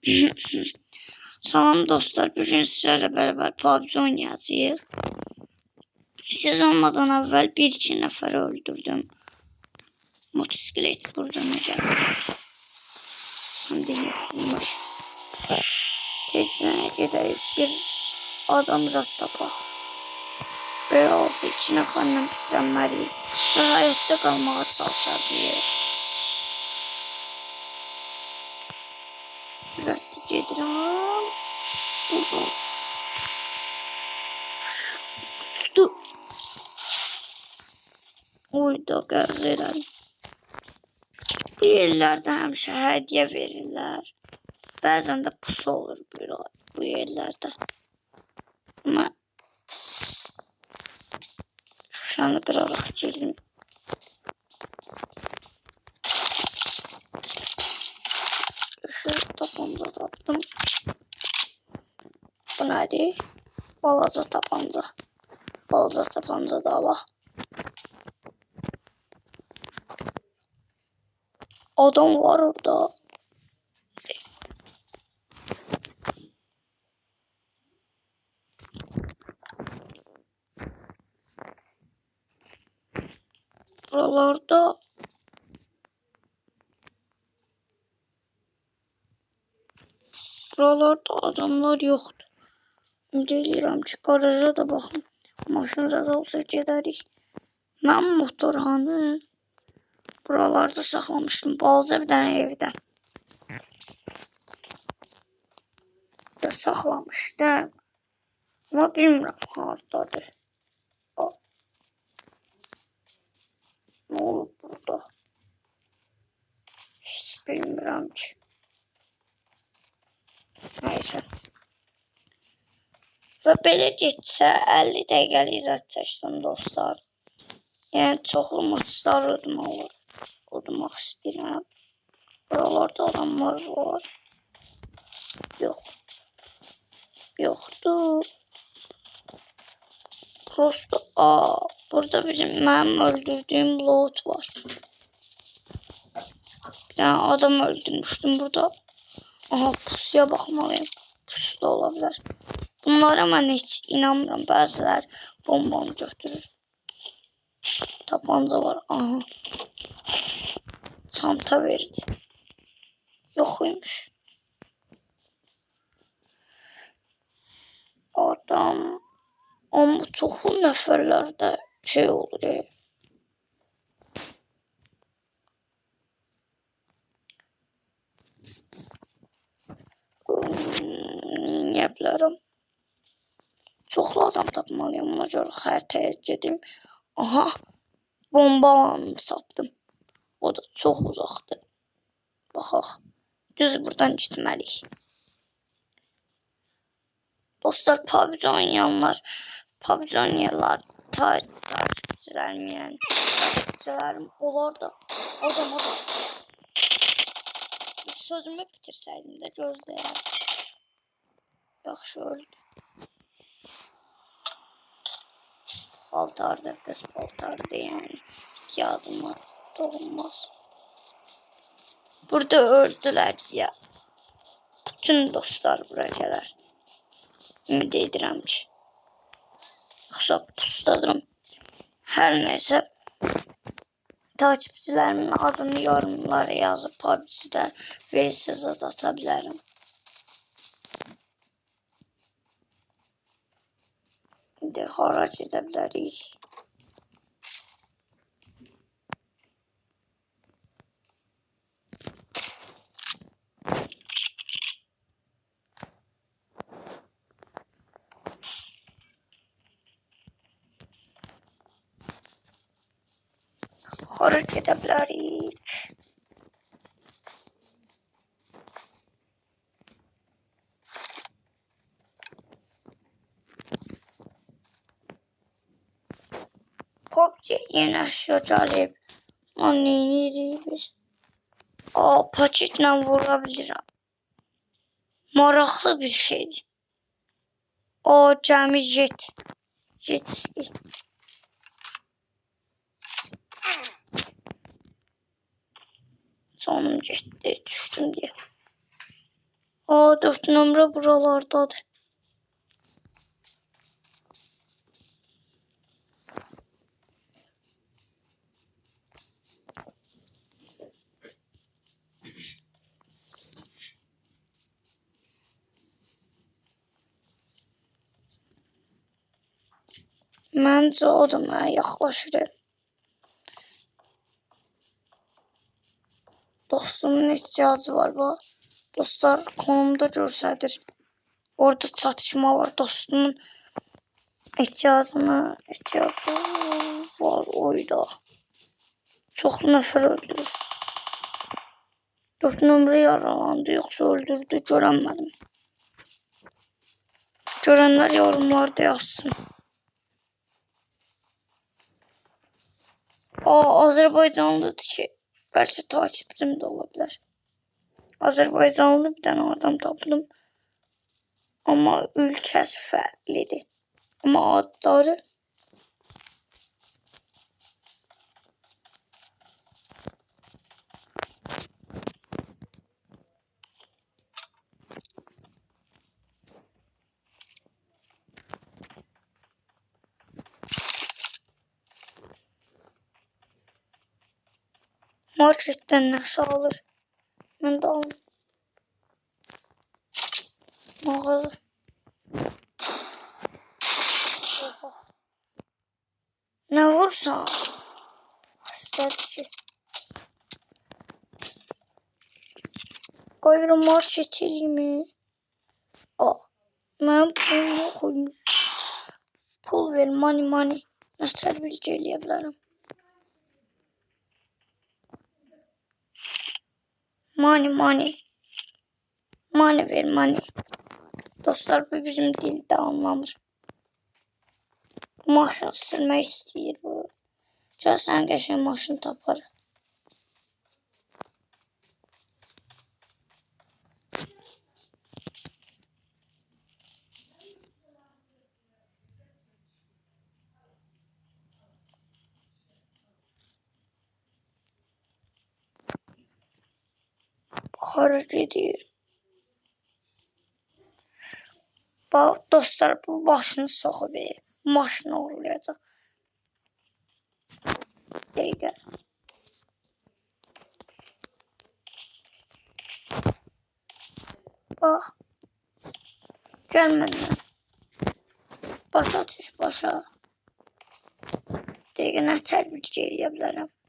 Salam dostlar, bugün sizlerle beraber PUBG oynayacağız. Siz olmadan bir iki nefer öldürdüm. Motosiklet burada ne gelir? Hem de yıkılmış. Cidden gedək bir adam zat tapaq. Belə olsa iki nəfərlə bitirənməliyik və həyatda qalmağa çalışacağıq. Sürətli gedirəm. Buradan. Tutdu. Oyda elədim. Bu yerlərdə həmişə hədiyyə verirlər. Bəzən də pusu olur bu, bu yerlərdə. Amma şu anda bir araq girdim. Şu tapanca tapdım. Bu nədir? Balaca tapanca. Balaca tapanca da Allah. Adam var orada. Buralarda Buralarda adamlar yoxdur. Ümid edirəm ki, garaja da baxım. Maşın zada olsa gedərik. Mən motorhanı buralarda saxlamışdım. Balaca bir dənə evdə. Da saxlamışdım. Amma bilmirəm hardadır. Nə olub burada? Heç bilmirəm ki. Nəysə. Və belə getsə 50 dəqiqəlik zət çəkdim dostlar. Yəni çoxlu maçlar udmalı. Udmaq istəyirəm. Buralarda adamlar var. Yox. Yoxdur. Prosto aa burada bizim mənim öldürdüyüm loot var. Bir adam öldürmüşdüm burada. Aha pusuya baxmalıyım. Pusu da ola bilər. Bunlara mən heç inanmıram. Bəzilər bombamı götürür. Tapanca var. Aha. Çanta verdi. Yox imiş. Adam. Amma çoxlu nəfərlərdə şey olur. E. Bilərəm? Çoxlu adam tapmalıyım. Görə xəritəyə gedim. Aha. Bomba alanını tapdım. O da çox uzaqdır. Baxaq. Düz buradan getməliyik. Dostlar PUBG oynayanlar, PUBG oynayanlar, ta takipçilərim yəni, takipçilərim olar da adam adam. Sözümü bitirsəydim də gözləyərəm. Yaxşı öldü. Paltarda qız paltarda yəni. İhtiyacım var. Doğulmaz. Burada öldülər deyə. Bütün dostlar bura gələr. Ümid edirəm ki. Yoxsa pustadıram. Hər nəysə takipçilerimin adını yorumlara yazıp PUBG'də da ata bilərəm. İndi hara PUBG yeni əşya gəlib. Lan neyinirik biz? Aa, paketlə vura bilirəm. Maraqlı bir şeydir. O gəmi jet. Jet ski. Canım ciddi düştüm diye. Aa dört numara buralardadır. Məncə o da mənə yaxlaşır. Dostumun ihtiyacı var bu. Dostlar konumda göstərir. Orada çatışma var. Dostumun ihtiyacına ihtiyacı var oyda. Çox nəfər öldürür. Dört nömrə yaralandı, yoxsa öldürdü, görənmədim. Görənlər yorumlarda yazsın. Aa, Azərbaycanlıdır ki, bəlkə takipçim də ola bilər. Azərbaycanlı bir dənə adam tapdım. Amma ölkəsi fərqlidir. Amma adları marketdən nəsə alır. Mən də alım. Mağaza. Oha. Nə vursan? Xəstədir ki. Qoyuram market eləyimi. Aa, mən pulum yox imiş. Pul ver, money, money. Nətər bilgi eləyə bilərəm. Money, money. Money ver, money. Dostlar bu bizim dildə anlamır. Bu maşın sürmək istəyir bu. Gəl sən qəşəng maşın tapar. Hara gedir? Bax dostlar bu başını soxub e, maşını oğurlayacaq. Dəqiqə. Bax. Gəl məndən. Başa düş, başa. Dəqiqə nə tərbiyə eləyə bilərəm. Dəqiqə.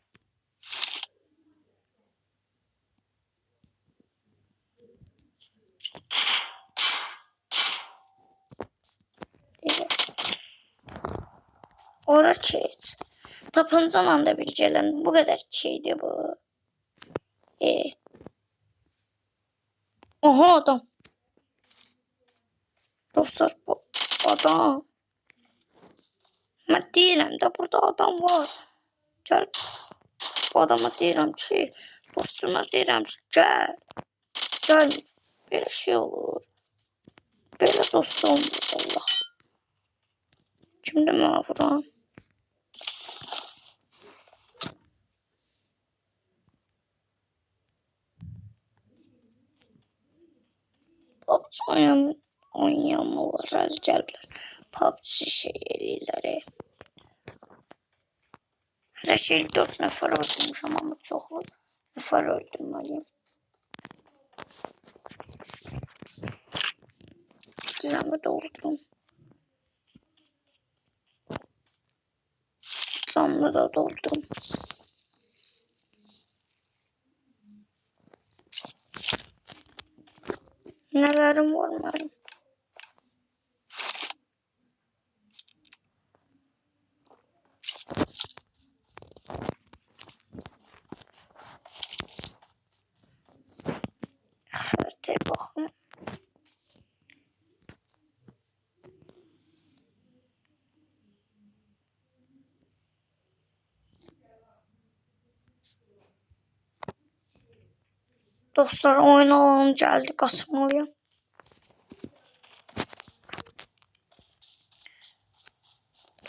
Ora keç. Tapancanla da bilgələn. Bu qədər şeydir bu. E. Aha adam. Dostlar bu adam. Mən deyirəm də burada adam var. Gəl. Bu adama deyirəm ki, dostuma deyirəm ki, gəl. Gəlmir. Belə şey olur. Belə dost olmur Allah. Kimdir mənə vuran? PUBG oynayan, oynayanlar əl gəlblər. PUBG şey e. Hələ şey 4 nəfər öldürmüşəm, amma çoxlu nəfər öldürməliyim. Silahımı doldurum. Canımı da doldurum. আপনারা আরও মন মারেন Dostlar oyun alanı geldi kaçmalıyım.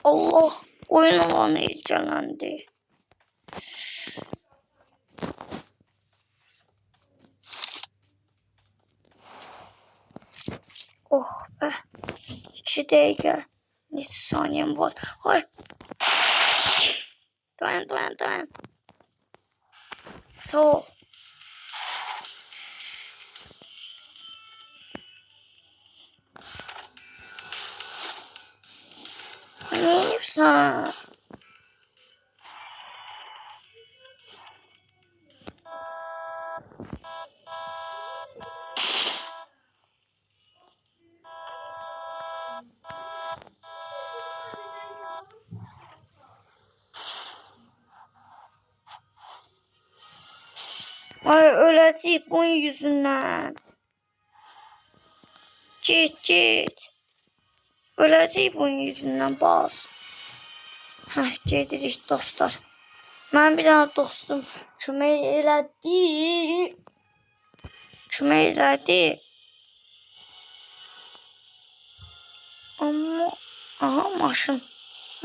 Allah oyun alanı ilgilendi. Oh be. 2 dəqiqə. Neçə saniyəm var? Ay. Dayan, dayan, dayan. Sağ. Yapıyorsun? Ay öləcəyik bunun yüzündən. Git, git. Öləcəyik bunun yüzündən bas. Hə, gedirik dostlar. Mənim bir dənə dostum kömək elədi. Kömək elədi. Amma aha maşın.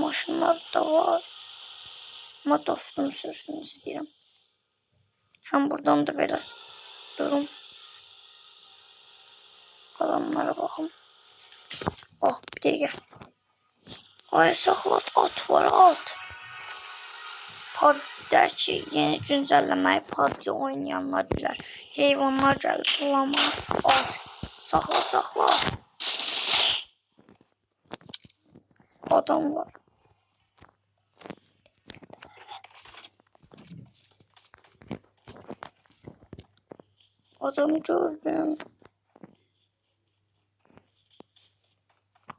Maşınlar da var. Amma dostum sürsün istəyirəm. Hem buradan da biraz durum. Adamlara bakın. Oh bir dakika. Ay saklat at var at. PUBG'dəki yeni güncəlləməyi PUBG oynayanlar bilər. Heyvanlar gəlir bulama. At. Saxla saxla. Adam var. Adamı gördüm.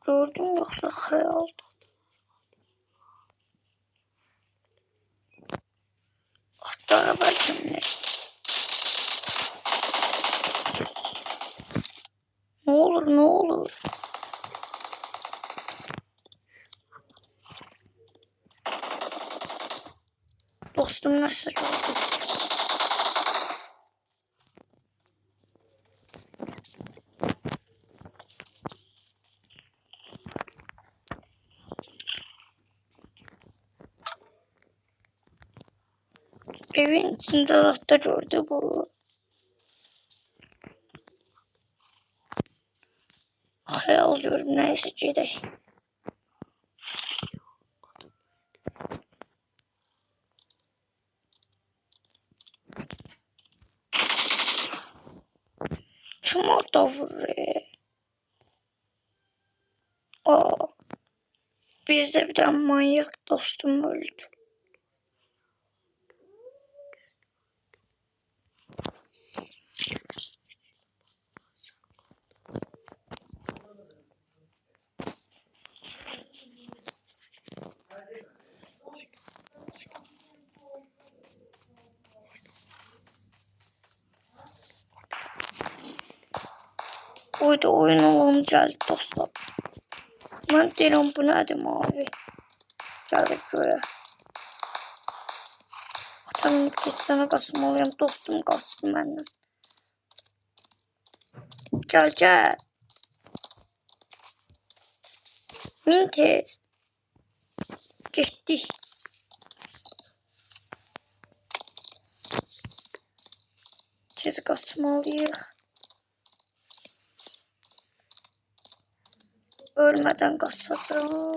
Gördüm yoksa hayaldi. Hatta belki ne? Ne olur ne olur. Dostum nasıl gördüm? Evin içinde rafta gördü bu. Hayal diyorum neyse gidelim. Kim orada vuruyor? Aa, bizde bir tane manyak dostum öldü. Oyda oyun olalım Mən deyirəm bu nədir mavi? Gəlir göyə. Atam getsənə qaçmalıyam, dostum qaçdı məndən. Gəl, gəl. Min tez. Getdik. Tez Ölmeden kaçacağım.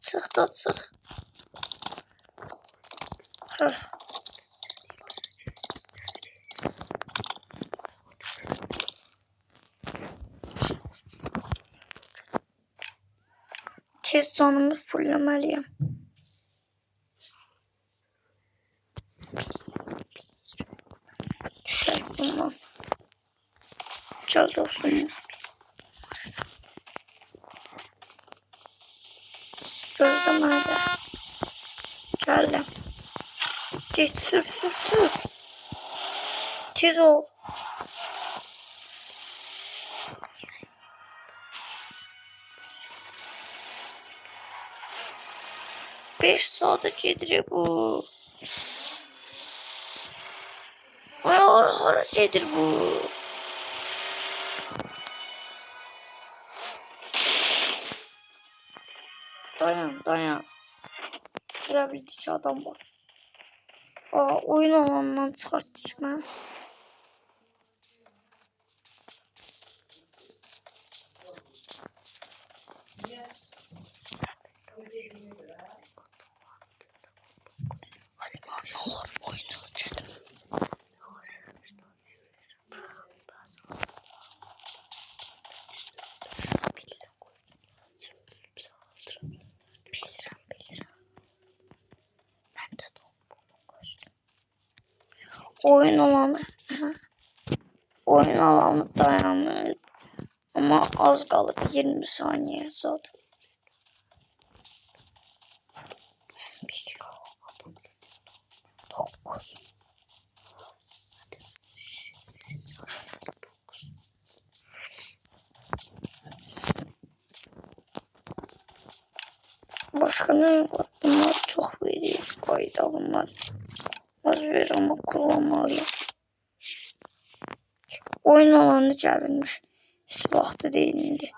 Çık da çık. Heh. Tez canımı fullemeliyim. Gel dostum. Gözleme hadi. Geldim. Git sür sür sür. Tez ol. Beş saate gedirik bu. Ay hara gedir bu. Adam var. Aa, oyun alanından çıxartdıq mən. Oyun alanı. Oyun alanı dayanır. Amma az qalıb 20 saniyə zat. Bir. Başka ne var? Bunlar çok verir. Kayda bunlar. Az verir ama kullanmalıyım. Oyun alanı gəlirmiş. Heç vaxtı deyil indi.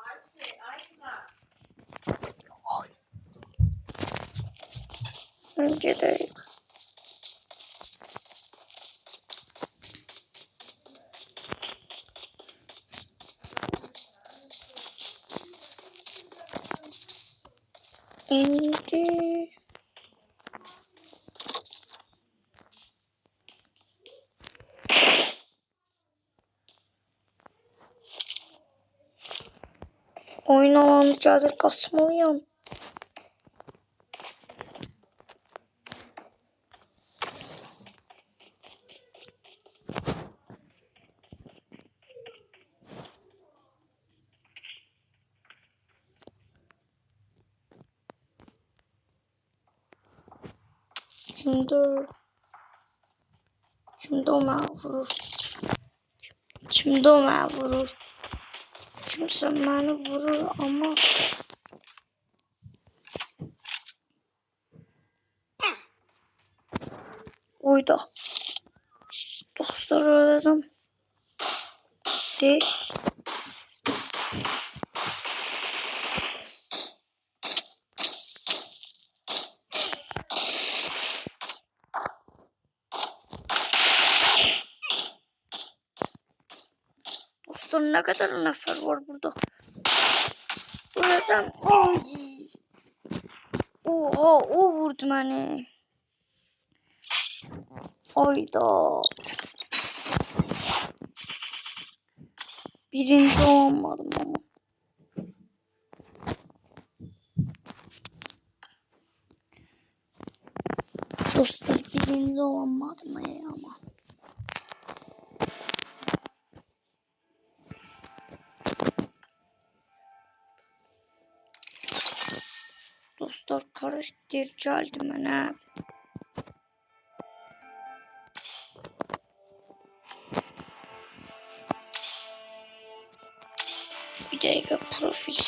Ay. Mən gedəyik. İndi. Oyun alanı gəlir qaçmalıyam. Şimdi Şimdi o mənə vurur. Şimdi o mənə vurur. Kimsə məni vurur amma Uyda. Dostlar öləcəm. Deyil. Dostlar ne kadar nefer var burada. Öleceğim. Ay. Oha o vurdu beni. Ayda. Birinci olmadım ama. Dostlar birinci olamadım ama. Dostlar karakter geldi mənə. Bir dakika profil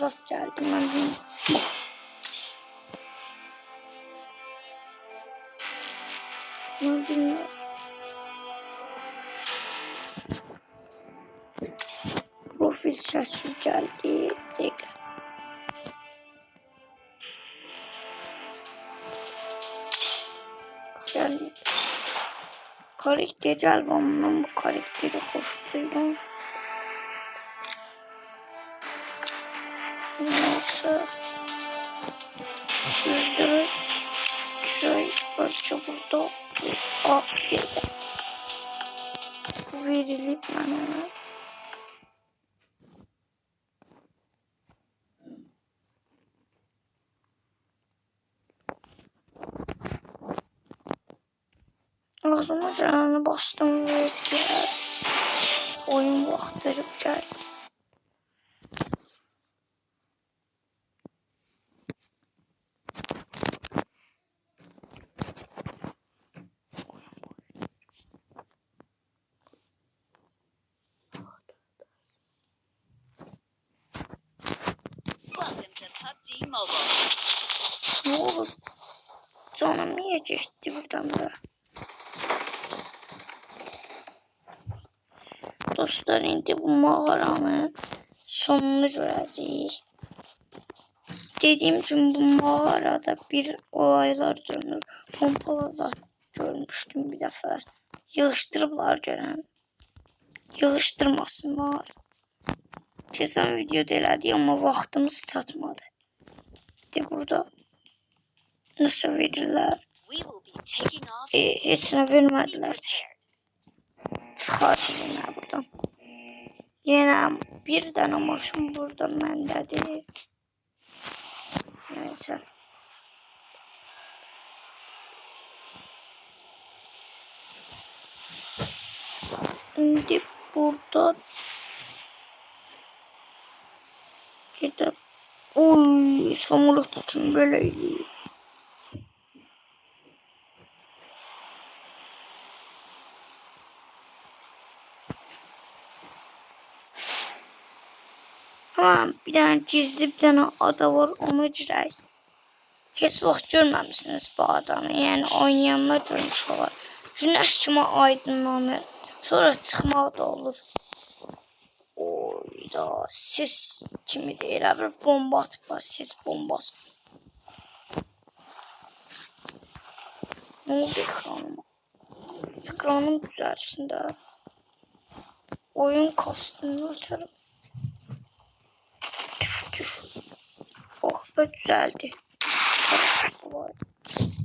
zat geldi mən bilmiyorum. Ben bilmiyorum. Profil şəkli geldi. Karakteri albümümden bu karakteri hoşluyorum. Neyse. Yüzleri şey parça burada yedi. Verilip bana. Ağzıma canını bastım gel. Oyun vaxtırıb Mobile. Ne olur. Canım niye geçti buradan da? Dostlar indi bu mağaranın sonunu görəcəyik. Dediyim kimi bu mağarada bir olaylar dönür. Pompalı zat görmüştüm bir defa. Yığışdırıblar görən. Yığışdırmasınlar. Keçən videoda elədik amma vaxtımız çatmadı. De burada nəsə verirlər. E, heç nə vermədilər ki. Çıxardım yenə buradan. Yenə bir dənə maşın burada məndədir. Nəysə. İndi burada gedib. Oy, samolot üçün belə eləyir. Ha, bir dənə gizli bir dənə ada var, ona girək. Heç vaxt görməmisiniz bu adamı. Yəni oynayanlar görmüş olar. Günəş kimi aydınlanır. Sonra çıxmaq da olur. Oyda sis kimi elə bir bomba atıblar, sis bombası. Ne oldu ekranıma? Ekranım düzelsin de. Oyun kastını atarım. Düş düş. Düzeldi. Kolay.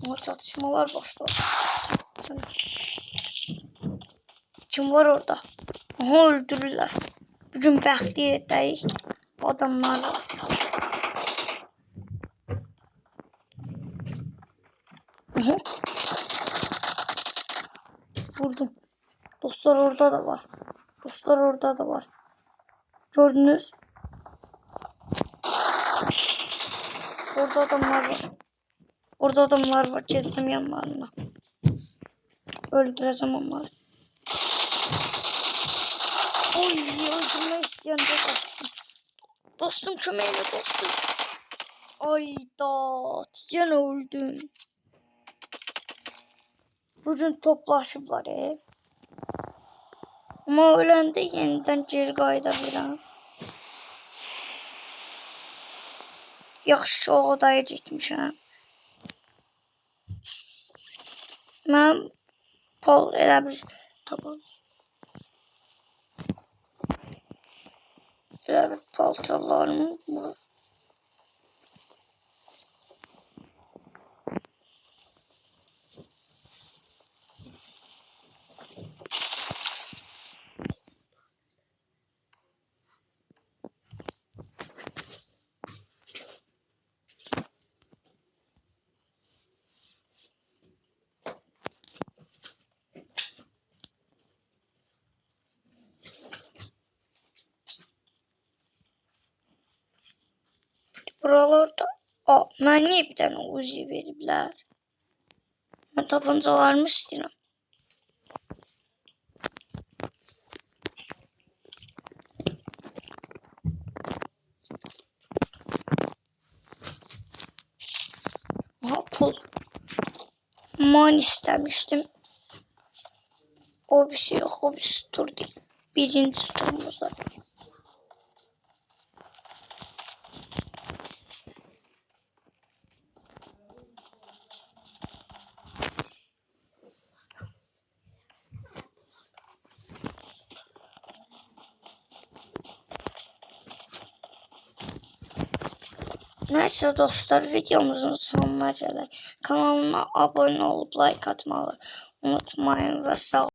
Ama çatışmalar başladı. Kim var orada? Aha öldürürler. Bugün bəxtliyyətdəyik. Adamlar var. Aha. Vurdum. Dostlar orada da var. Dostlar orada da var. Gördünüz? Orada adamlar var. Orada adamlar var. Gezdim yanlarına. Öldüreceğim onları. Oy öldürmek isteyen de kaçtım. Dostum kömeğine dostum. Ay dat. Yine öldüm. Bugün toplaşıblar e. Amma öləndə yenidən geri qayıda bilirəm. Yaxşı odaya getmişəm. Mən pol elə bir tapam. Elə bir paltarlarımı vurur. Buralarda Mən niyə bir dənə uzi veriblər? Mən tapancalarımı istəyirəm. Aha, pul. Man istemiştim. O bir şey yok. O bir tur değil. Birinci turumuza. Neyse dostlar videomuzun sonuna geldik. Kanalıma abone olup like atmayı unutmayın ve sağ